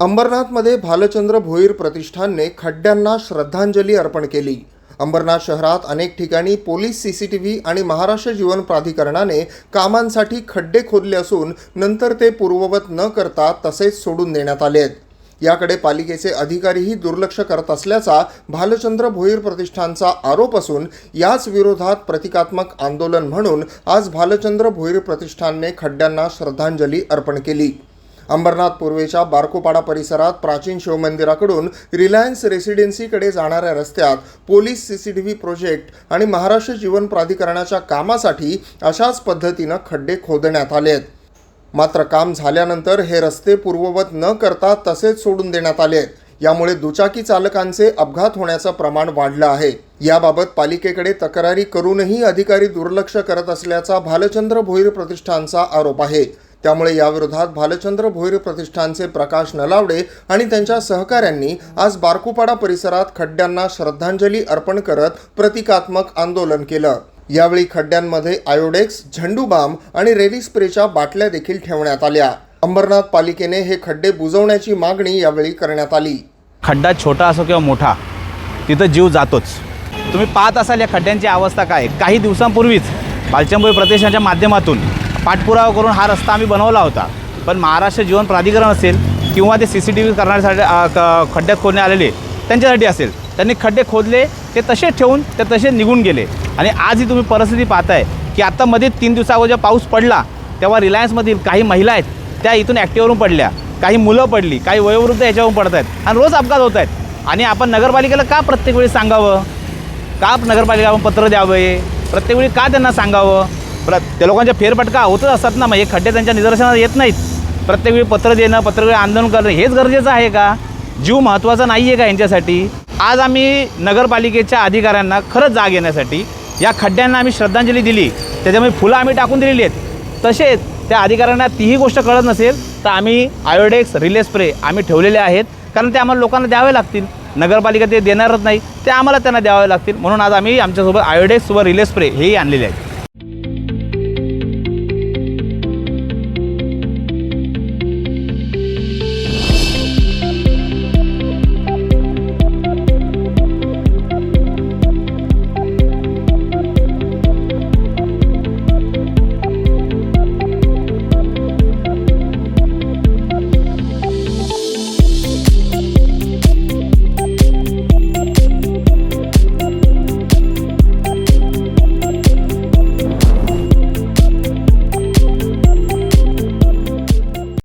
अंबरनाथमध्ये भालचंद्र भोईर प्रतिष्ठानने खड्ड्यांना श्रद्धांजली अर्पण केली. अंबरनाथ शहरात अनेक ठिकाणी पोलीस व्ही आणि महाराष्ट्र जीवन प्राधिकरणाने कामांसाठी खड्डे खोदले असून नंतर ते पूर्ववत न करता तसेच सोडून देण्यात आले आहेत. याकडे पालिकेचे अधिकारीही दुर्लक्ष करत असल्याचा भालचंद्र भोईर प्रतिष्ठानचा आरोप असून याच विरोधात प्रतिकात्मक आंदोलन म्हणून आज भालचंद्र भोईर प्रतिष्ठानने खड्ड्यांना श्रद्धांजली अर्पण केली. अंबरनाथ पूर्वेच्या बारकोपाडा परिसरात प्राचीन शिवमंदिराकडून रिलायन्स रेसिडेन्सीकडे जाणाऱ्या रस्त्यात police C C T V project आणि महाराष्ट्र जीवन प्राधिकरणाच्या कामासाठी अशाच पद्धतीनं खड्डे खोदण्यात आले आहेत मात्र काम झाल्यानंतर हे रस्ते पूर्ववत न करता तसेच सोडून देण्यात आले आहेत यामुळे दुचाकी चालकांचे अपघात होण्याचं प्रमाण वाढलं आहे. याबाबत पालिकेकडे तक्रारी करूनही अधिकारी दुर्लक्ष करत असल्याचा भालचंद्र भोईर प्रतिष्ठानचा आरोप आहे. त्यामुळे याविरोधात भालचंद्र भोईर प्रतिष्ठानचे प्रकाश नलावडे आणि त्यांच्या सहकाऱ्यांनी आज बारकुपाडा परिसरात खड्ड्यांना श्रद्धांजली अर्पण करत प्रतिकात्मक आंदोलन केलं. यावेळी खड्ड्यांमध्ये आयोडेक्स झेंडूबाम आणि रेली स्प्रेच्या बाटल्या देखील ठेवण्यात आल्या. अंबरनाथ पालिकेने हे खड्डे बुजवण्याची मागणी यावेळी करण्यात आली. खड्डा छोटा असो किंवा मोठा तिथं जीव जातोच. तुम्ही पाहत असाल या खड्ड्यांची अवस्था काय? काही दिवसांपूर्वीच बालचंबोई प्रदेशाच्या माध्यमातून पाठपुरावा करून हा रस्ता आम्ही बनवला होता. पण महाराष्ट्र जीवन प्राधिकरण असेल किंवा ते सी सी टी व्ही करण्यासाठी क- खड्ड्यात खोदणे आलेले त्यांच्यासाठी असेल. त्यांनी खड्डे खोदले ते तसे ठेवून ते तसे निघून गेले. आणि आज ही तुम्ही परिस्थिती पाहताय की आता मध्ये तीन दिवसाअगोदर जेव्हा पाऊस पडला तेव्हा रिलायन्समधील काही महिला आहेत त्या इथून ॲक्टिवरून पडल्या. काही मुलं पडली काही वयोवृद्ध याच्यावरून पडत आहेत. आणि रोज अपघात होत आहेत. आणि आपण नगरपालिकेला का प्रत्येक वेळी सांगावं? का नगरपालिका पत्र द्यावे? प्रत्येक वेळी का त्यांना सांगावं? प्र त्या लोकांच्या फेरफटका होतच असतात ना मग हे खड्डे त्यांच्या निदर्शनात येत नाहीत. प्रत्येक वेळी पत्र देणं पत्रवेळी आंदोलन करणं हेच गरजेचं आहे का? जीव महत्त्वाचा नाही आहे का यांच्यासाठी? आज आम्ही नगरपालिकेच्या अधिकाऱ्यांना खरंच जाग येण्यासाठी या खड्ड्यांना आम्ही श्रद्धांजली दिली. त्याच्यामुळे फुलं आम्ही टाकून दिलेली आहेत. तसेच त्या अधिकाऱ्यांना तीही गोष्ट कळत नसेल तर आम्ही आयोडेक्स रिले स्प्रे आम्ही ठेवलेले आहेत कारण ते आम्हाला लोकांना द्यावे लागतील. नगरपालिका ते देणारच नाही ते आम्हाला त्यांना द्यावे लागतील. म्हणून आज आम्ही आमच्यासोबत आयोडेक्स व रिले स्प्रे हेही आणलेले आहेत.